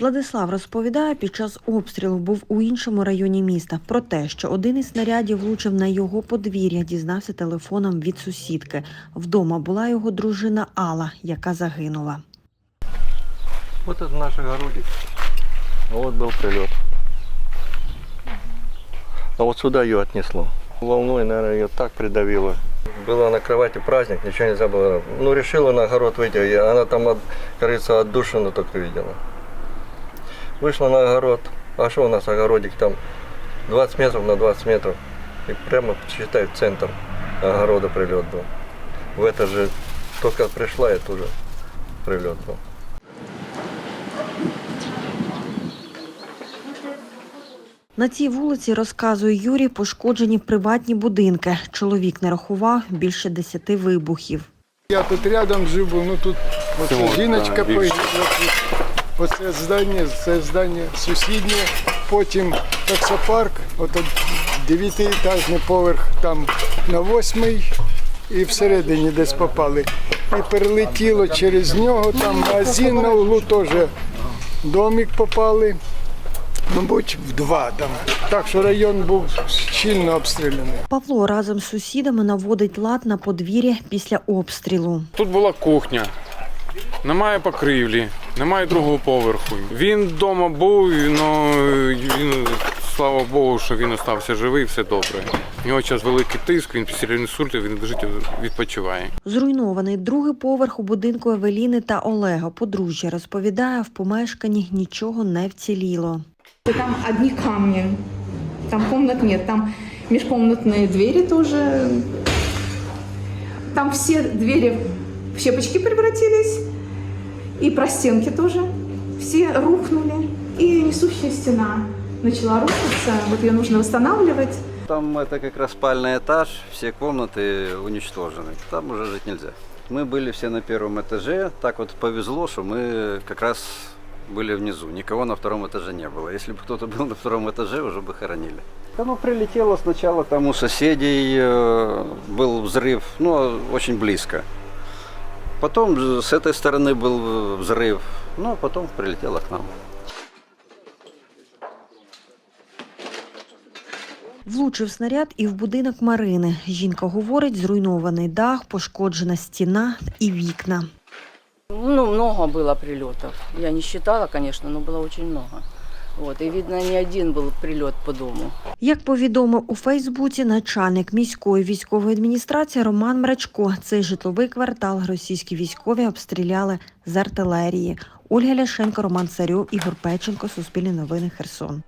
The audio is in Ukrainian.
Владислав розповідає, під час обстрілу був у іншому районі міста. Про те, що один із снарядів влучив на його подвір'я, дізнався телефоном від сусідки. Вдома була його дружина Алла, яка загинула. Вот это наш огородик. А вот был прилет. А вот сюда ее отнесло. Волной, наверное, ее так придавило. Была на кровати праздник, ничего нельзя было. Ну, решила на огород выйти, и она там, от, кажется, отдушину только видела. Вышла на огород. А что у нас огородик там 20 метров на 20 метров. И прямо, считай, в центр огорода прилет был. В это же, только пришла, это уже прилет был. На цій вулиці, розказує Юрій, пошкоджені приватні будинки. Чоловік не рахував більше десяти вибухів. Я тут рядом живу, ну тут оце Всього, жіночка да, більше. погибла. тут. Оце здання, це здання сусіднє, потім таксопарк, от дев'ятиэтажний поверх там на восьмий і всередині десь попали. І перелетіло через нього, там магазин на углу теж домик попали. Мабуть, в два там. Так що район був щільно обстріляний. Павло разом з сусідами наводить лад на подвір'я після обстрілу. Тут була кухня, немає покрівлі, немає другого поверху. Він вдома був, але він, слава Богу, що він остався живий, все добре. У нього зараз великий тиск, він після інсульту, він лежить відпочиває. Зруйнований другий поверх у будинку Евеліни та Олега. Подружжя розповідає, в помешканні нічого не вціліло. Там одни камни, там комнат нет, там межкомнатные двери тоже. Там все двери в щепочки превратились, и простенки тоже. Все рухнули, и несущая стена начала рушиться, вот ее нужно восстанавливать. Там это как раз спальный этаж, все комнаты уничтожены. Там уже жить нельзя. Мы были все на первом этаже. Так вот повезло, что мы как раз были внизу. Никого на втором этаже не было. Если бы кто-то был на втором этаже, уже бы хоронили. Оно прилетело сначала там у соседей, э, был взрыв, ну, очень близко. Потом же с этой стороны был взрыв, ну, а потом прилетело к нам. Влучив снаряд і в будинок Марини. Жінка говорить, зруйнований дах, пошкоджена стіна і вікна. Ну, много было прилетов. Я не считала, конечно, но было очень много. Вот, і видно, не один був прильот по дому. Як повідомив у Фейсбуці начальник міської військової адміністрації Роман Мрачко, цей житловий квартал російські військові обстріляли з артилерії. Ольга Ляшенко, Роман Царьов, Ігор Печенко, Суспільне новини, Херсон.